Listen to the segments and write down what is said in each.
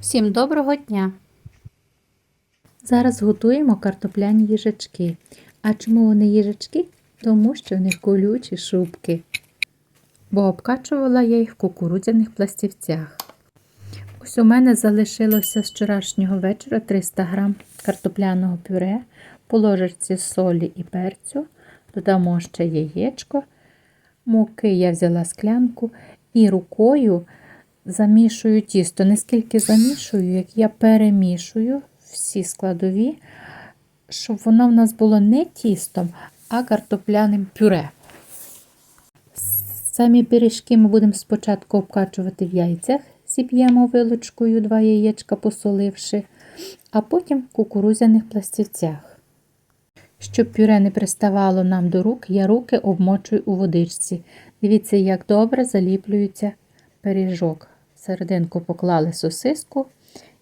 Всім доброго дня! Зараз готуємо картопляні їжачки. А чому вони їжачки? Тому що в них колючі шубки. Бо обкачувала я їх в кукурудзяних пластівцях. Ось у мене залишилося з вчорашнього вечора 300 г картопляного пюре, по ложечці солі і перцю, додамо ще яєчко, муки я взяла склянку і рукою замішую тісто. Не скільки замішую, як я перемішую всі складові, щоб воно в нас було не тістом, а картопляним пюре. Самі пиріжки ми будемо спочатку обкачувати в яйцях, зіб'ємо вилочкою два яєчка, посоливши, а потім в кукурузяних пластівцях. Щоб пюре не приставало нам до рук, я руки обмочую у водичці. Дивіться, як добре заліплюється пиріжок. Серединку поклали сосиску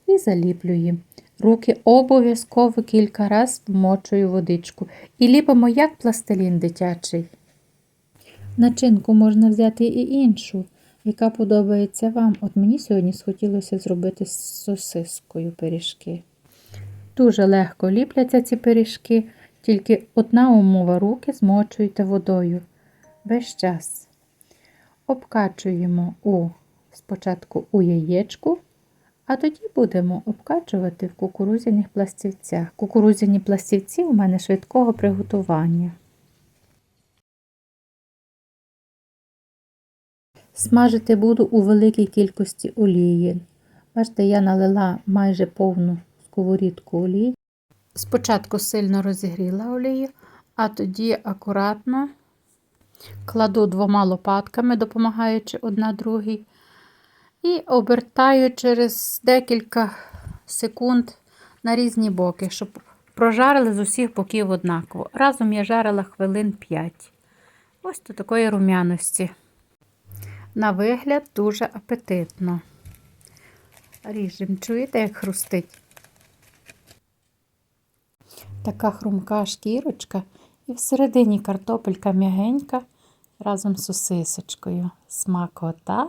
і заліплюємо. Руки обов'язково кілька разів вмочую водичку. І ліпимо як пластилін дитячий. Начинку можна взяти і іншу, яка подобається вам. От мені сьогодні схотілося зробити з сосискою пиріжки. Дуже легко ліпляться ці пиріжки, тільки одна умова руки змочуйте водою. Весь час. Обкачуємо у, спочатку у яєчку, а тоді будемо обкачувати в кукурудзяних пластівцях. Кукурудзяні пластівці у мене швидкого приготування. Смажити буду у великій кількості олії. Бачите, я налила майже повну сковорідку олії. Спочатку сильно розігріла олію, а тоді акуратно кладу двома лопатками, допомагаючи одна другій, і обертаю через декілька секунд на різні боки, щоб прожарили з усіх боків однаково. Разом я жарила хвилин 5. Ось до такої рум'яності. На вигляд дуже апетитно. Ріжемо, чуєте, як хрустить? Така хрумка шкірочка і всередині картопелька м'ягенька разом з сосисочкою. Смакота.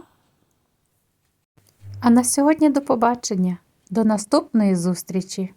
А на сьогодні до побачення. До наступної зустрічі!